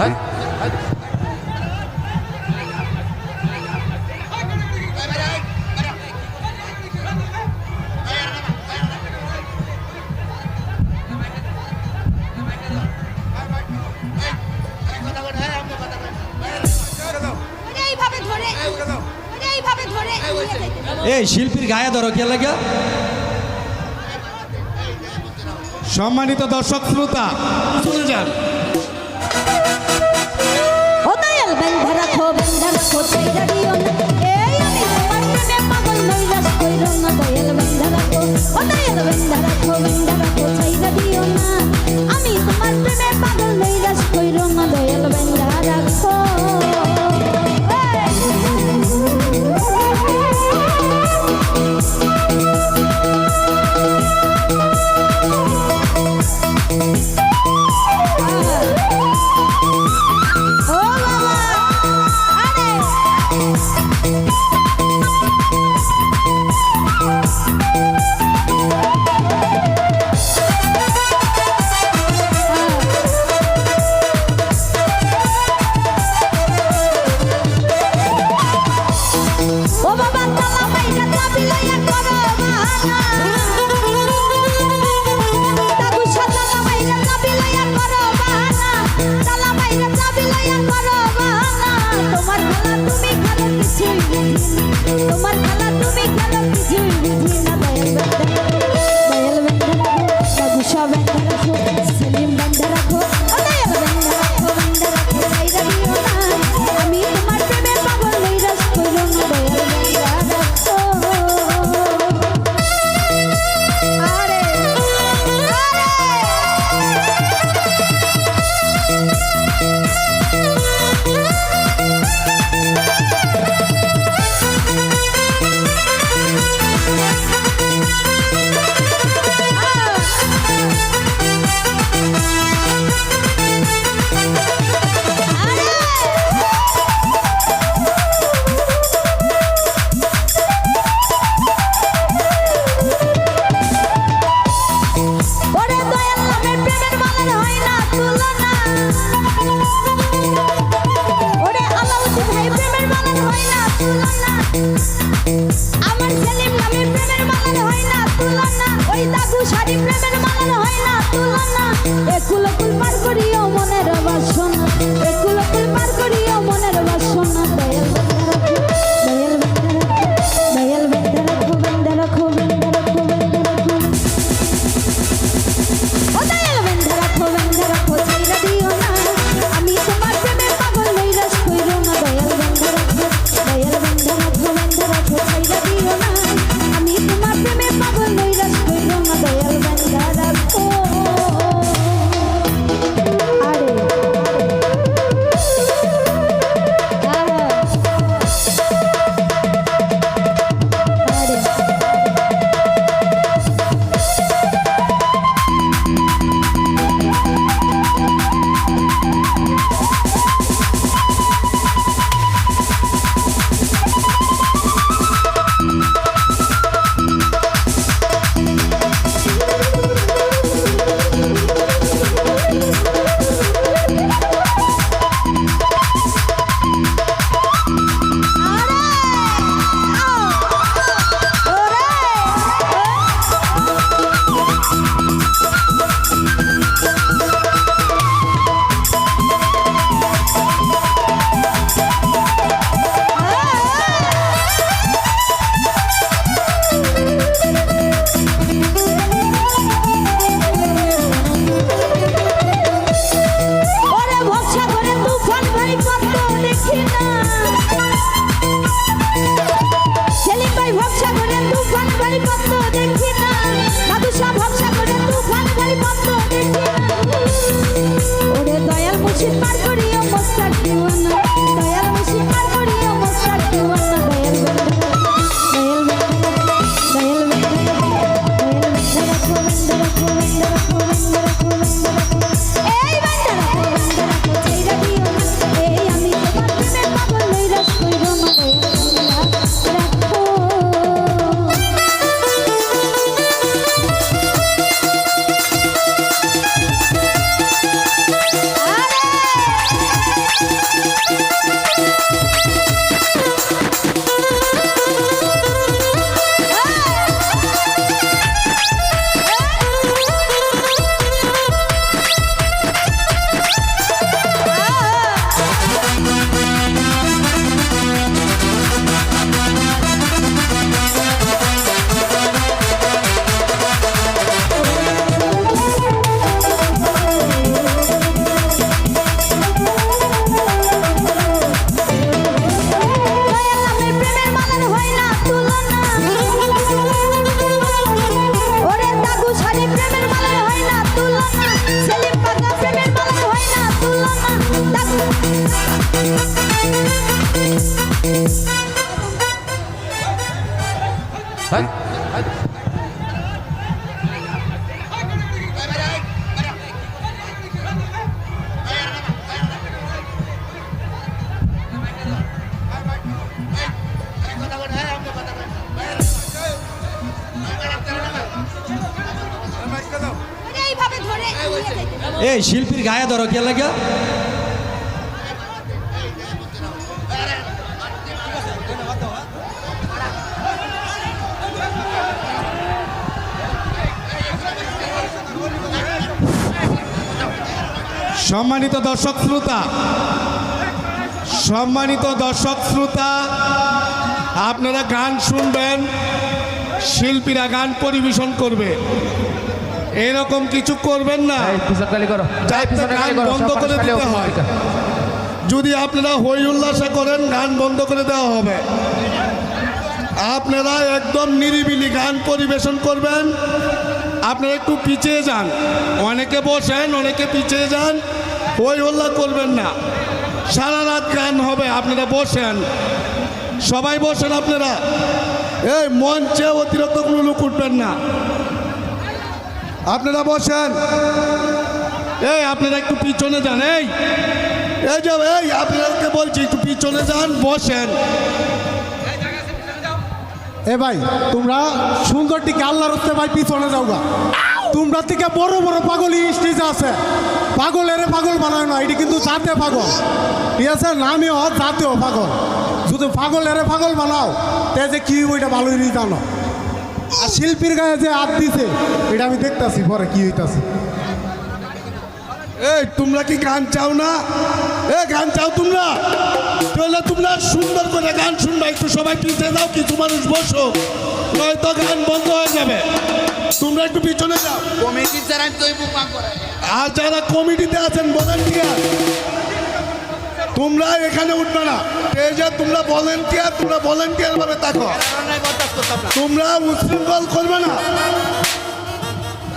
হ্যাঁ এই শিল্পীর গায়ে ধরো কে লাগে? সম্মানিত দর্শক শ্রোতা। শুনে যান। 答えの虫なら আরে প্রেমের বানান হয় এই শিল্পীর গায়ে ধরো, কে লাগে? সম্মানিত দর্শক শ্রোতা, সম্মানিত দর্শক শ্রোতা, আপনারা গান শুনবেন, শিল্পীরা গান পরিবেশন করবে। এরকম কিছু করবেন না। বন্ধ করে দিতে হয়। যদি আপনারা হই উল্লাসে করেন গান বন্ধ করে দেওয়া হবে। আপনারা একদম নিরিবিলি গান পরিবেশন করবেন। আপনারা একটু পিছিয়ে যান। অনেকে বসেন অনেকে পিছিয়ে যান। হই হল্লা করবেন না। সারা রাত গান হবে আপনারা বসেন। সবাই বসেন আপনারা। এই মঞ্চে অতিরিক্ত কোনো লোক উঠবেন না। আপনারা বসেন। এই আপনারা একটু পিছনে যান এই। এই যে এই আপনাদেরকে বলছি একটু পিছনে যান বসেন। এ ভাই তোমরা সুন্দর টিকে আল্লাহর হচ্ছে ভাই পিছনে যাও গা তোমরা থেকে বড় বড় পাগল স্টেজ আছে। পাগল এরে পাগল বানায় না এটি কিন্তু জাতীয় পাগল। ঠিক আছে? নামই হ জাতীয় পাগল। যদি পাগল এরে পাগল বানাও তে যে কি ওইটা ভালোই জানো। আর শিল্পীর গায়ে যে হাত দিছে এটা আমি দেখতাছি পরে কি হইতাছে। এই তোমরা কি গান চাও না? এ গান চাও তোমরা? তাহলে তোমরা সুন্দর করে গান শুনবা একটু সবাই পিছিয়ে যাও কিছু মানুষ বসো নয়তো গান বন্ধ হয়ে যাবে। তোমরা একটু পিছনে যাও। কমিটির যারা আর যারা কমিটিতে আছেন ভলেন্টিয়ার তোমরা এখানে উঠবে না। যে তোমরা ভলেন্টিয়ার তোমরা ভলেন্টিয়ার ভাবে থাকো। তোমরা উচ্ছৃঙ্খল করবে না।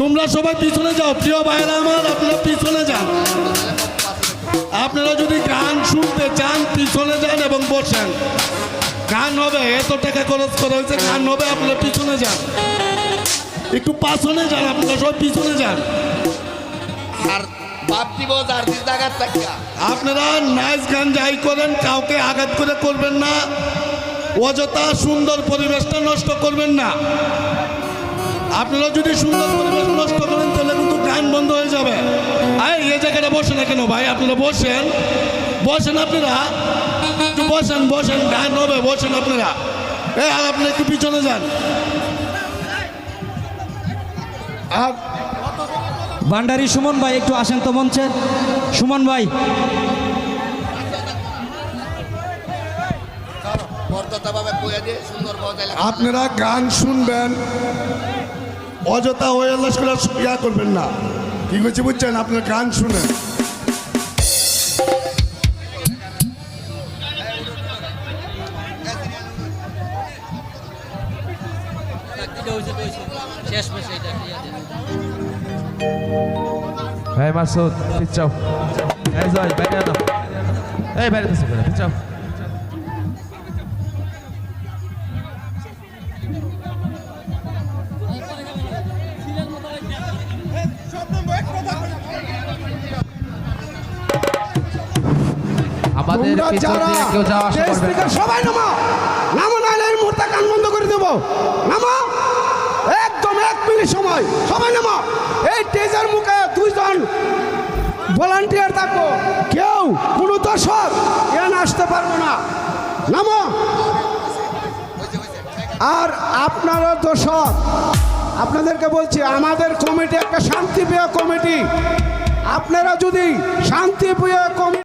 তোমরা সবাই পিছনে যাও। প্রিয় ভাইরা আমার, আপনারা পিছনে যান। আপনারা যদি গান শুনতে চান, পিছনে যান এবং বসেন। গান হবে, এত টাকা খরচ করা হয়েছে, গান হবে, আপনারা পিছনে যান। একটু পাছনে যান, আপনারা সব পিছনে যান। আর দিব যার দিন জায়গার থাকিয়া আপনারা নাচ গান যাই করেন, কাউকে আঘাত করে করবেন না। অযথা সুন্দর পরিবেশটা নষ্ট করবেন না। আপনারা যদি সুন্দর পরিবেশ নষ্ট করেন, তাহলে কিন্তু গান বন্ধ হয়ে যাবে। আরে এই জায়গাটা বসে না কেন ভাই, আপনারা বসেন। বসেন আপনারা। বসেন বসেন, গান হবে, বসেন আপনারা। এ, আর আপনি একটু পিছনে যান। আর ভান্ডারি সুমন ভাই একটু আসেন তো মঞ্চে। সুমন ভাই। আপনারা গান শুনবেন অযথা ওয়ারলেস করে ইয়া করবেন না। ঠিক আছে বুঝছেন? আপনার গান শুনেন। মাসুদ পিছাও এই জয় বাইরে আনো এই বাইরে পিছাও পিছাও আমাদের তোমরা পিছন যারা দিয়ে কেউ যাওয়া আসা দেশ করবে থেকে না। সবাই নামো। নামো নাহলে মুহূর্তে কান বন্ধ করে দেবো। নামো। মিনিট সময় এই টেজার মুখে দুইজন ভলান্টিয়ার থাকো। কেউ, কোনো দর্শক আসতে পারব না। নামো আর আপনারা দর্শক, আপনাদেরকে বলছি, আমাদের কমিটি একটা শান্তিপ্রিয় কমিটি আপনারা যদি শান্তিপ্রিয় কমিটি